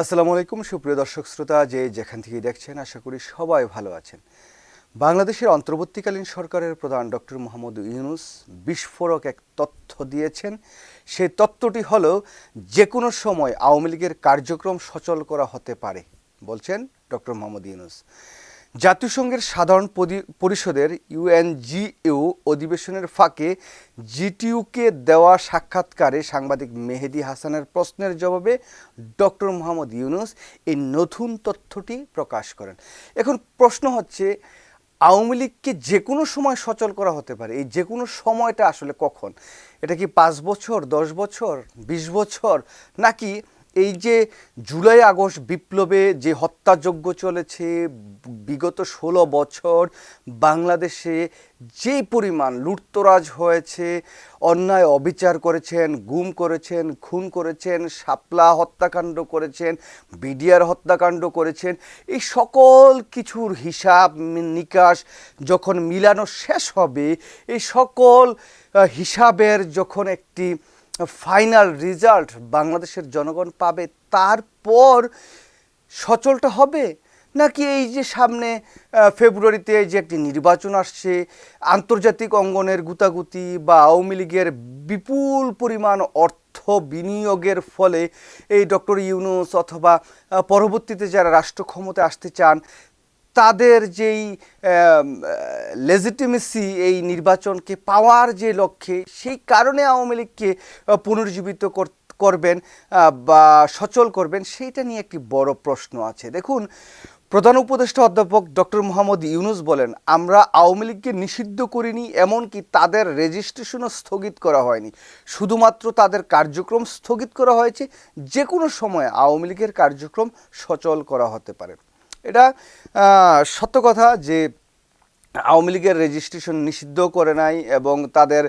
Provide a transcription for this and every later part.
আসসালামু আলাইকুম, সুপ্রিয় দর্শক শ্রোতা, যে যেখান থেকে দেখছেন, আশা করি সবাই ভালো আছেন। বাংলাদেশের অন্তর্বর্তীকালীন সরকারের প্রধান ডক্টর মোহাম্মদ ইউনুস বিস্ফোরক এক তথ্য দিয়েছেন। সেই তথ্যটি হল যে কোনো সময় আওয়ামী লীগের কার্যক্রম সচল করা হতে পারে, বলছেন ডক্টর মোহাম্মদ ইউনুস। জাতিসংঘের সাধারণ পরি- পরিষদের ইউএনজিইউ অধিবেশনের ফাঁকে জিটিইউকে দেওয়া সাক্ষাৎকারে সাংবাদিক মেহেদি হাসানের প্রশ্নের জবাবে ডক্টর মোহাম্মদ ইউনুস এই নতুন তথ্যটি প্রকাশ করেন। এখন প্রশ্ন হচ্ছে, আওয়ামী লীগকে যে কোনো সময় সচল করা হতে পারে, এই যে কোনো সময়টা আসলে কখন? এটা কি পাঁচ বছর, দশ বছর, বিশ বছর? নাকি এই যে জুলাই আগস্ট বিপ্লবে যে হত্যাযজ্ঞ চলেছে, বিগত ষোলো বছর বাংলাদেশে যে পরিমাণ লুটতরাজ হয়েছে, অন্যায় অবিচার করেছেন, গুম করেছেন, খুন করেছেন, শাপলা হত্যাকাণ্ড করেছেন, বিডিআর হত্যাকাণ্ড করেছেন, এই সকল কিছুর হিসাব নিকাশ যখন মিলানো শেষ হবে, এই সকল হিসাবের যখন একটি ফাইনাল রেজাল্ট বাংলাদেশের জনগণ পাবে তারপর সচলটা হবে? নাকি এই যে সামনে ফেব্রুয়ারিতে যে একটি নির্বাচন আসছে, আন্তর্জাতিক অঙ্গনের গুতাগুতি বা আওয়ামী লীগের বিপুল পরিমাণ অর্থ বিনিয়োগের ফলে এই ডক্টর ইউনুস অথবা পরবর্তীতে যারা রাষ্ট্র ক্ষমতায় আসতে চান তাদের যেই লেজিটিমেসি এই নির্বাচনকে পাওয়ার যে লক্ষ্যে, সেই কারণে আওয়ামী লীগকে পুনর্জীবিত কর- করবেন বা সচল করবেন, সেইটা নিয়ে একটি বড় প্রশ্ন আছে। দেখুন, প্রধান উপদেষ্টা অধ্যাপক ডক্টর মোহাম্মদ ইউনুস বলেন, আমরা আওয়ামী লীগকে নিষিদ্ধ করিনি, এমনকি তাদের রেজিস্ট্রেশনও স্থগিত করা হয়নি। শুধুমাত্র তাদের কার্যক্রম স্থগিত করা হয়েছে যে কোনো সময় আওয়ামী লীগের কার্যক্রম সচল করা হতে পারে। এটা সত্য কথা যে আওয়ামী লীগের রেজিস্ট্রেশন নিষিদ্ধ করে নাই এবং তাদের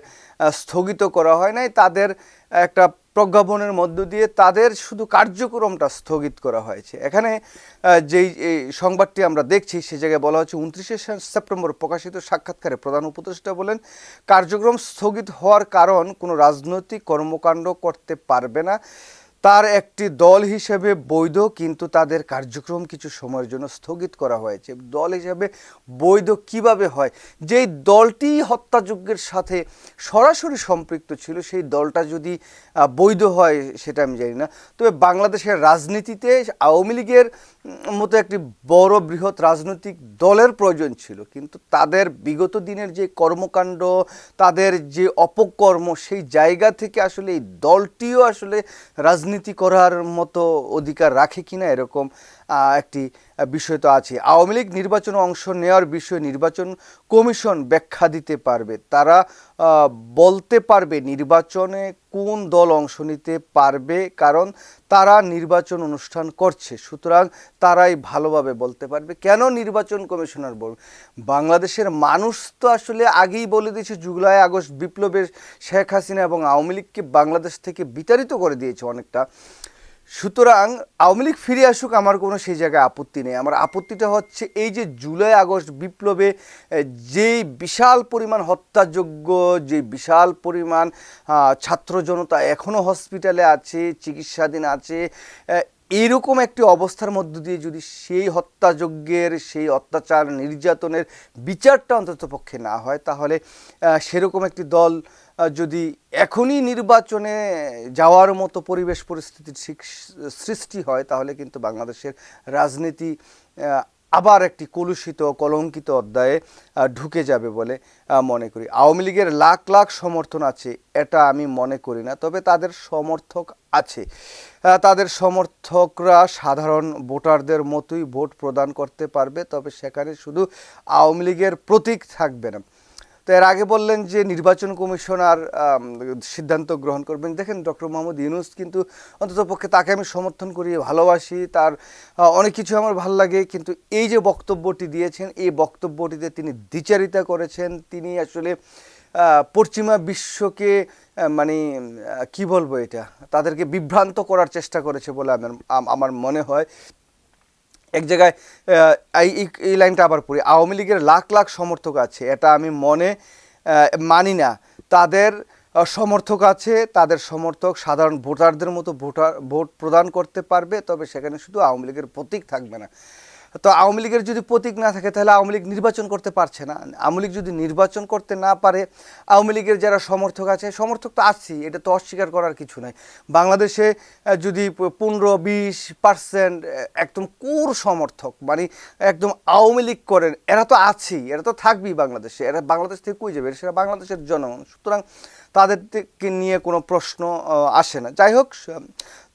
স্থগিত করা হয় নাই, তাদের একটা প্রজ্ঞাপনের মধ্য দিয়ে তাদের শুধু কার্যক্রমটা স্থগিত করা হয়েছে। এখানে যেই সংবাদটি আমরা দেখছি, সে জায়গায় বলা হচ্ছে উনত্রিশে সেপ্টেম্বর প্রকাশিত সাক্ষাৎকারে প্রধান উপদেষ্টা বলেন, কার্যক্রম স্থগিত হওয়ার কারণ কোনো রাজনৈতিক কর্মকাণ্ড করতে পারবে না। তার একটি দল হিসেবে বৈধ, কিন্তু তাদের কার্যক্রম কিছু সময়ের জন্য স্থগিত করা হয়েছে। দল হিসেবে বৈধ কীভাবে হয়? যেই দলটি হত্যাযজ্ঞের সাথে সরাসরি সম্পৃক্ত ছিল, সেই দলটা যদি বৈধ হয়, সেটা আমি জানি না। তবে বাংলাদেশের রাজনীতিতে আওয়ামী লীগের মতো একটি বড় বৃহৎ রাজনৈতিক দলের প্রয়োজন ছিল। কিন্তু তাদের বিগত দিনের যে কর্মকাণ্ড, তাদের যে অপকর্ম, সেই জায়গা থেকে আসলে এই দলটিও আসলে রাজনীতি করার মতো অধিকার রাখে কিনা এরকম একটি বিষয় তো আছে আওয়ামী লীগ নির্বাচনে অংশ নেওয়ার বিষয়ে নির্বাচন কমিশন ব্যাখ্যা দিতে পারবে। তারা বলতে পারবে নির্বাচনে কোন দল অংশ নিতে পারবে, কারণ তারা নির্বাচন অনুষ্ঠান করছে। সুতরাং তারাই ভালোভাবে বলতে পারবে। কেন নির্বাচন কমিশনার বলবে বাংলাদেশের মানুষ তো আসলে আগেই বলে দিয়েছে, জুলাই, আগস্ট বিপ্লবের শেখ হাসিনা এবং আওয়ামী লীগকে বাংলাদেশ থেকে বিতাড়িত করে দিয়েছে অনেকটা। সুতরাং আওয়ামী লীগ ফিরে আসুক, আমার কোনো সেই জায়গায় আপত্তি নেই। আমার আপত্তিটা হচ্ছে এই যে জুলাই আগস্ট বিপ্লবে যেই বিশাল পরিমাণ হত্যাযোগ্য যে বিশাল পরিমাণ ছাত্র জনতা এখনও হসপিটালে আছে, চিকিৎসাধীন আছে এইরকম একটি অবস্থার মধ্য দিয়ে যদি সেই হত্যাযজ্ঞের, সেই অত্যাচার নির্যাতনের বিচারটা অন্তত পক্ষে না হয়, তাহলে সেরকম একটি দল যদি এখনই নির্বাচনে যাওয়ার মতো পরিবেশ পরিস্থিতির সৃষ্টি হয়, তাহলে কিন্তু বাংলাদেশের রাজনীতি আবার একটি কলুষিত, কলঙ্কিত অধ্যায়ে ঢুকে যাবে বলে মনে করি। আওয়ামী লীগের লাখ লাখ সমর্থন আছে, এটা আমি মনে করি না, তবে তাদের সমর্থক আছে। তাদের সমর্থকরা সাধারণ ভোটারদের মতোই ভোট প্রদান করতে পারবে, তবে সেখানে শুধু আওয়ামী লীগের প্রতীক থাকবে না। তো এর আগে বললেন যে নির্বাচন কমিশনার সিদ্ধান্ত গ্রহণ করবেন। দেখেন ডক্টর মোহাম্মদ ইউনুস কিন্তু অন্তত পক্ষে তাকে আমি সমর্থন করি ভালোবাসি। তার অনেক কিছু আমার ভালো লাগে, কিন্তু এই যে বক্তব্যটি দিয়েছেন, এই বক্তব্যটিতে তিনি দ্বিচারিতা করেছেন। তিনি আসলে পশ্চিমা বিশ্বকে মানে কি বলব এটা? তাদেরকে বিভ্রান্ত করার চেষ্টা করেছে বলে আমার আমার মনে হয়। এক জায়গায় এই লাইনটা আবার পড়ি। আওয়ামী লীগের লাখ লাখ সমর্থক আছে, এটা আমি মনে মানি না। তাদের সমর্থক আছে, তাদের সমর্থক সাধারণ ভোটারদের মতো ভোটার, ভোট প্রদান করতে পারবে, তবে সেখানে শুধু আওয়ামী লীগের প্রতীক থাকবে না। তো আওয়ামী লীগের যদি প্রতীক না থাকে, তাহলে আওয়ামী লীগ নির্বাচন করতে পারছে না। আওয়ামী লীগ যদি নির্বাচন করতে না পারে, আওয়ামী লীগের যারা সমর্থক আছে, সমর্থক তো আছেই, এটা তো অস্বীকার করার কিছু নাই। বাংলাদেশে যদি পনেরো, বিশ পার্সেন্ট একদম কোর সমর্থক মানে একদম আওয়ামী লীগ করেন, এরা তো আছেই, এরা তো থাকবেই বাংলাদেশে। এরা বাংলাদেশ থেকে কই যাবে? সেটা বাংলাদেশের জনগণ। সুতরাং তাদেরকে নিয়ে কোনো প্রশ্ন আসে না। যাই হোক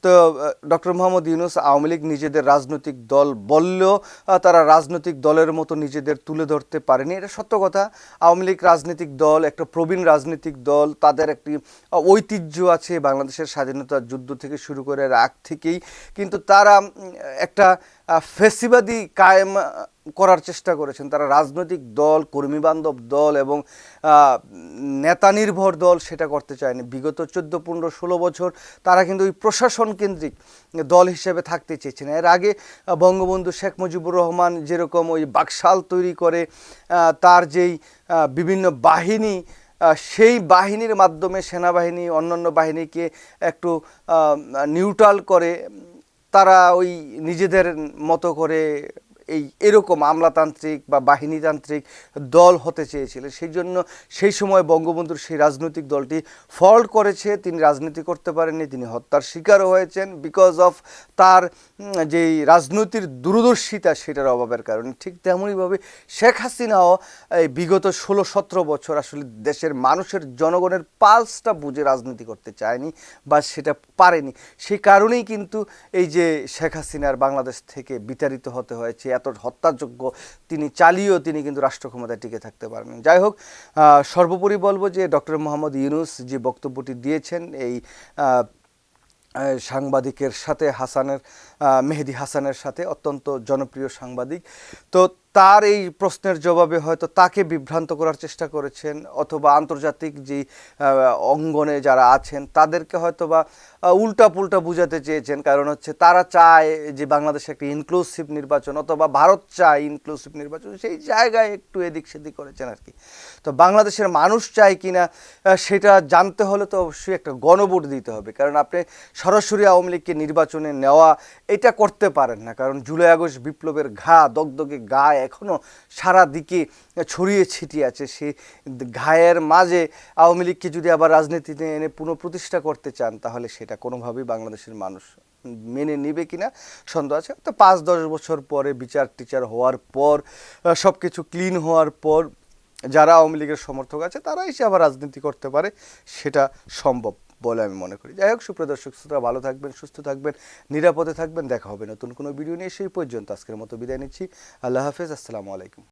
তো ডক্টর মোহাম্মদ ইউনুস আওয়ামী লীগ নিজেদের রাজনৈতিক দল বললেও তারা রাজনৈতিক দলের মতো নিজেদের তুলে ধরতে পারেনি। এটা সত্য কথা। আওয়ামী লীগ রাজনৈতিক দল, একটা প্রবীণ রাজনৈতিক দল, তাদের একটি ঐতিহ্য আছে বাংলাদেশের স্বাধীনতা যুদ্ধ থেকে শুরু করে আগ থেকেই। কিন্তু তারা একটা ফেসিবাদী কায়েম করার চেষ্টা করেছেন। তারা রাজনৈতিক দল কর্মী বান্ধব দল এবং নেতা নির্ভর দল সেটা করতে চায়নি। বিগত চোদ্দ, পনেরো, ষোলো বছর তারা কিন্তু ওই প্রশাসন কেন্দ্রিক দল হিসেবে থাকতে চেয়েছেন। এর আগে বঙ্গবন্ধু শেখ মুজিবুর রহমান যেরকম ওই বাকশাল তৈরি করে তার যেই বিভিন্ন বাহিনী সেই বাহিনীর মাধ্যমে সেনাবাহিনী, অন্যান্য বাহিনীকে একটু নিউট্রাল করে, তারা ওই নিজেদের মতো করে এই এরকম আমলাতান্ত্রিক বা বাহিনীতান্ত্রিক দল হতে চেয়েছিলেন। সেই জন্য সেই সময় বঙ্গবন্ধুর সেই রাজনৈতিক দলটি ফল্ট করেছে, তিনি রাজনীতি করতে পারেননি, তিনি হত্যার শিকারও হয়েছেন বিকজ অফ তার যেই রাজনীতির দূরদর্শিতা সেটার অভাবের কারণে। ঠিক তেমনইভাবে শেখ হাসিনাও এই বিগত ষোলো সতেরো বছর আসলে দেশের মানুষের জনগণের পালসটা বুঝে রাজনীতি করতে চায়নি বা সেটা পারেনি। সেই কারণেই কিন্তু এই যে শেখ হাসিনার বাংলাদেশ থেকে বিতাড়িত হতে হয়েছে এত হত্যাযোগ্য, তিনি চালিয়েও তিনি কিন্তু রাষ্ট্র ক্ষমতায় টিকে থাকতে পারেন যাই হোক সর্বোপরি বলব যে ডক্টর মোহাম্মদ ইউনুস যে বক্তব্যটি দিয়েছেন, এই সাংবাদিকের সাথে, হাসানের মেহেদি হাসানের সাথে, অত্যন্ত জনপ্রিয় সাংবাদিক। তো তার এই প্রশ্নের জবাবে হয়তো তাকে বিভ্রান্ত করার চেষ্টা করেছেন অথবা আন্তর্জাতিক যে অঙ্গনে যারা আছেন, তাদেরকে হয়তো বা উল্টা পুল্টা বুঝাতে চেয়েছেন। কারণ হচ্ছে তারা চায় যে বাংলাদেশে একটা ইনক্লুসিভ নির্বাচন অথবা ভারত চায় ইনক্লুসিভ নির্বাচন। সেই জায়গায় একটু এদিক সেদিক করেছেন আর কি। তো বাংলাদেশের মানুষ চায় কি না সেটা জানতে হলে তো অবশ্যই একটা গণভোট দিতে হবে। কারণ আপনি সরাসরি আওয়ামী লীগকে নির্বাচনে নেওয়া, এটা করতে পারেন না। কারণ জুলাই আগস্ট বিপ্লবের ঘা, দগদগে গা এখনও সারা দিকে ছড়িয়ে ছিটিয়ে আছে। সেই ঘায়ের মাঝে আওয়ামী লীগকে যদি আবার রাজনীতিতে এনে পুনঃপ্রতিষ্ঠা করতে চান, তাহলে সেটা কোনোভাবেই বাংলাদেশের মানুষ মেনে নিবে কিনা সন্দেহ আছে। তো পাঁচ, দশ বছর পরে বিচার টিচার হওয়ার পর সব কিছু ক্লিন হওয়ার পর, যারা আওয়ামী লীগের সমর্থক আছে তারা এসে আবার রাজনীতি করতে পারে, সেটা সম্ভব। বলে আমি মনে করি। যাই হোক সুপ্রদর্শক শ্রোতা, ভালো থাকবেন, সুস্থ থাকবেন, নিরাপদে থাকবেন। দেখা হবে নতুন কোনো ভিডিও নিয়ে। সেই পর্যন্ত আজকের মতো বিদায় নিচ্ছি। আল্লাহ হাফেজ, আসসালামু আলাইকুম।